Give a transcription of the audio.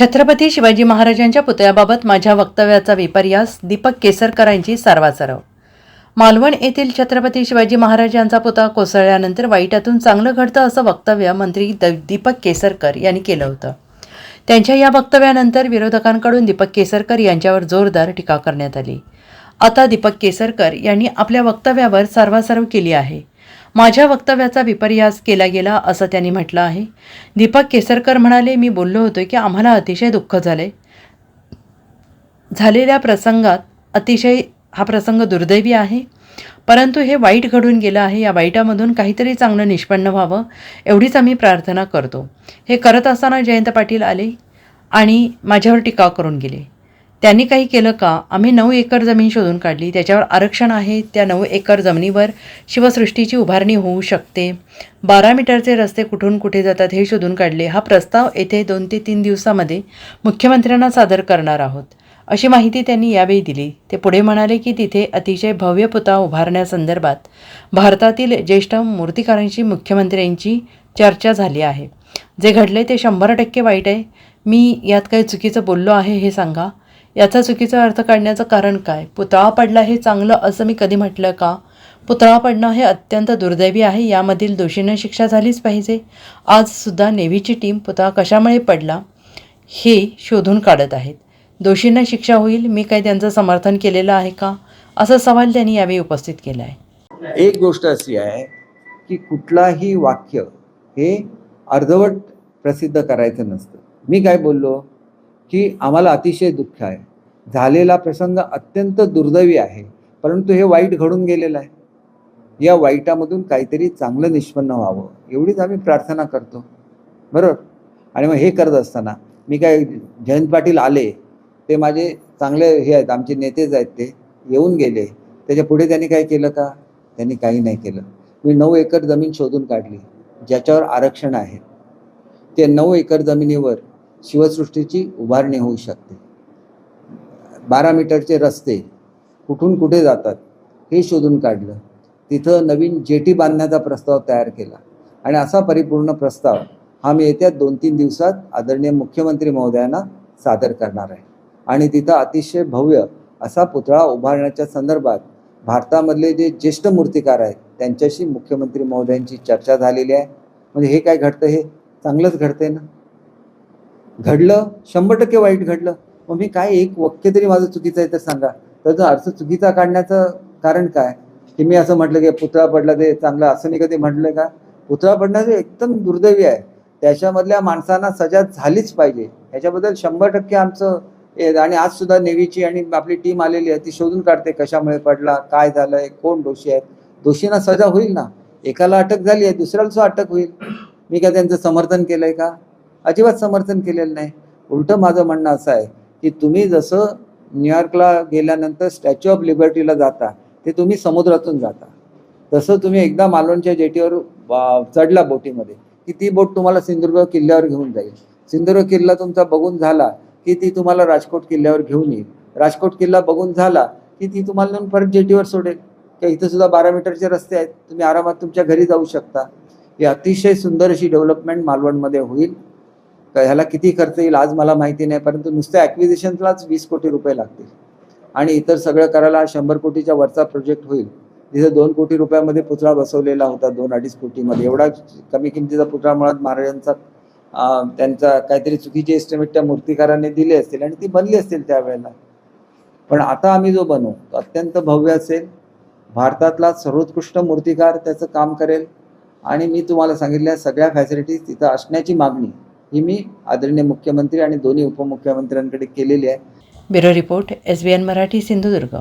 छत्रपती शिवाजी महाराजांच्या पुतळ्याबाबत माझ्या वक्तव्याचा विपर्यास दीपक केसरकरांची सारवासारव. मालवण येथील छत्रपती शिवाजी महाराजांचा पुतळा कोसळल्यानंतर वाईटातून चांगलं घडतं असं वक्तव्य मंत्री द दीपक केसरकर यांनी केलं होतं. त्यांच्या या वक्तव्यानंतर विरोधकांकडून दीपक केसरकर यांच्यावर जोरदार टीका करण्यात आली. आता दीपक केसरकर यांनी आपल्या वक्तव्यावर सारवासारव केली आहे. माझ्या वक्तव्याचा विपर्यास केला गेला असं त्यांनी म्हटलं आहे. दीपक केसरकर म्हणाले मी बोललो होतो की आम्हाला अतिशय दुःख झाले झालेल्या प्रसंगात अतिशय हा प्रसंग दुर्दैवी आहे. परंतु हे वाईट घडून गेलं आहे. या वाईटामधून काहीतरी चांगलं निष्पन्न व्हावं एवढीच आम्ही प्रार्थना करतो. हे करत असताना जयंत पाटील आले आणि माझ्यावर टीका करून गेले. त्यांनी काही केलं का? आम्ही नऊ एकर जमीन शोधून काढली. त्याच्यावर आरक्षण आहे. त्या नऊ एकर जमिनीवर शिवसृष्टीची उभारणी होऊ शकते. बारा मीटरचे रस्ते कुठून कुठे जातात हे शोधून काढले. हा प्रस्ताव येथे दोन ते तीन दिवसामध्ये मुख्यमंत्र्यांना सादर करणार आहोत. अशी माहिती त्यांनी यावेळी दिली. ते पुढे म्हणाले की तिथे अतिशय भव्य पुतळा उभारण्यासंदर्भात भारतातील ज्येष्ठ मूर्तिकारांशी मुख्यमंत्र्यांची चर्चा झाली आहे. जे घडले ते शंभर टक्के वाईट आहे. मी यात काही चुकीचं बोललो आहे हे सांगा. याचा चुकीचा अर्थ काढण्याचं कारण काय? पुतळा पडला हे चांगलं असं मी कधी म्हटलं का? पुतळा पडणं हे अत्यंत दुर्दैवी आहे यामधील दोषींना शिक्षा झालीच पाहिजे. आजसुद्धा नेव्हीची टीम पुतळा कशामुळे पडला हे शोधून काढत आहेत. दोषींना शिक्षा होईल मी काही त्यांचं समर्थन केलेलं आहे का? असा सवाल त्यांनी यावेळी उपस्थित केला आहे एक गोष्ट अशी आहे की कुठलाही वाक्य हे अर्धवट प्रसिद्ध करायचं नसतं. मी काय बोललो? की आम्हाला अतिशय दुःख आहे. झालेला प्रसंग अत्यंत दुर्दैवी आहे. परंतु हे वाईट घडून गेलेलं आहे. या वाईटामधून काहीतरी चांगलं निष्पन्न व्हावं. एवढीच आम्ही प्रार्थना करतो. बरोबर? आणि मग हे करत असताना मी काय जयंत पाटील आले ते माझे चांगले हे आहेत आमचे नेतेच आहेत ते येऊन गेले. त्याच्या पुढे त्यांनी काय केलं का? त्यांनी काही नाही केलं. मी नऊ एकर जमीन शोधून काढली ज्याच्यावर आरक्षण आहे. ते नऊ एकर जमिनीवर शिवसृष्टीची उभारणी होऊ शकते. बारा मीटरचे रस्ते कुठून कुठे जातात हे शोधून काढलं. तिथं नवीन जेटी बांधण्याचा प्रस्ताव तयार केला. आणि असा परिपूर्ण प्रस्ताव हा मी येत्या दोन तीन दिवसात आदरणीय मुख्यमंत्री महोदयांना सादर करणार आहे. आणि तिथं अतिशय भव्य असा पुतळा उभारण्याच्या संदर्भात भारतामधले जे ज्येष्ठ मूर्तिकार आहेत त्यांच्याशी मुख्यमंत्री महोदयांची चर्चा झालेली आहे. म्हणजे हे काय घडतं हे? चांगलंच घडतंय ना? घडलं शंभर टक्के वाईट घडलं. मग मी काय एक वाक्य तरी माझं चुकीचं आहे तर सांगा. त्याचा अर्थ चुकीचा काढण्याचं कारण काय? की मी असं म्हटलं की पुतळा पडला ते चांगलं असं नाही कधी म्हटलं का? पुतळा पडणं एकदम दुर्दैवी आहे. त्याच्यामधल्या माणसांना सजा झालीच पाहिजे. ह्याच्याबद्दल शंभर टक्के आमचं आणि आज सुद्धा नेव्हीची आणि आपली टीम आलेली आहे ती शोधून काढते कशामुळे पडला काय झालंय कोण दोषी आहेत? दोषींना सजा होईल ना? एकाला अटक झाली आहे दुसऱ्याला सुद्धा अटक होईल. मी काय त्यांचं समर्थन केलंय का? अजिबात समर्थन केलेलं नाही. उलटं माझं म्हणणं असं आहे की तुम्ही जसं न्यूयॉर्कला गेल्यानंतर स्टॅच्यू ऑफ लिबर्टीला जाता ते तुम्ही समुद्रातून जाता. तसं तुम्ही एकदा मालवणच्या जेटीवर चढला बोटीमध्ये की ती बोट तुम्हाला सिंधुदुर्ग किल्ल्यावर घेऊन जाईल. सिंधुदुर्ग किल्ला तुमचा बघून झाला की ती तुम्हाला राजकोट किल्ल्यावर घेऊन येईल. राजकोट किल्ला बघून झाला की ती तुम्हाला नेऊन परत जेटीवर सोडेल. किंवा इथं सुद्धा बारा मीटरचे रस्ते आहेत. तुम्ही आरामात तुमच्या घरी जाऊ शकता. ही अतिशय सुंदर अशी डेव्हलपमेंट मालवणमध्ये होईल. तर ह्याला किती खर्च येईल आज मला माहिती नाही परंतु नुसत्या ॲक्विजिशनलाच वीस कोटी रुपये लागतील. आणि इतर सगळं करायला शंभर कोटीच्या वरचा प्रोजेक्ट होईल. तिथे दोन कोटी रुपयामध्ये पुतळा बसवलेला होता दोन अडीच कोटीमध्ये. एवढा कमी किमतीचा पुतळा मुळात महाराजांचा त्यांचा काहीतरी चुकीचे एस्टिमेट त्या मूर्तिकाराने दिले असतील आणि ती बनली असतील त्यावेळेला पण आता आम्ही जो बनवू तो अत्यंत भव्य असेल. भारतातला सर्वोत्कृष्ट मूर्तिकार त्याचं काम करेल. आणि मी तुम्हाला सांगितल्या सगळ्या फॅसिलिटीज तिथं असण्याची मागणी. ही मी आदरणीय मुख्यमंत्री आणि दोन्ही उपमुख्यमंत्र्यांकडे केलेली आहे. Bureau report S B N Marathi Sindhudurg.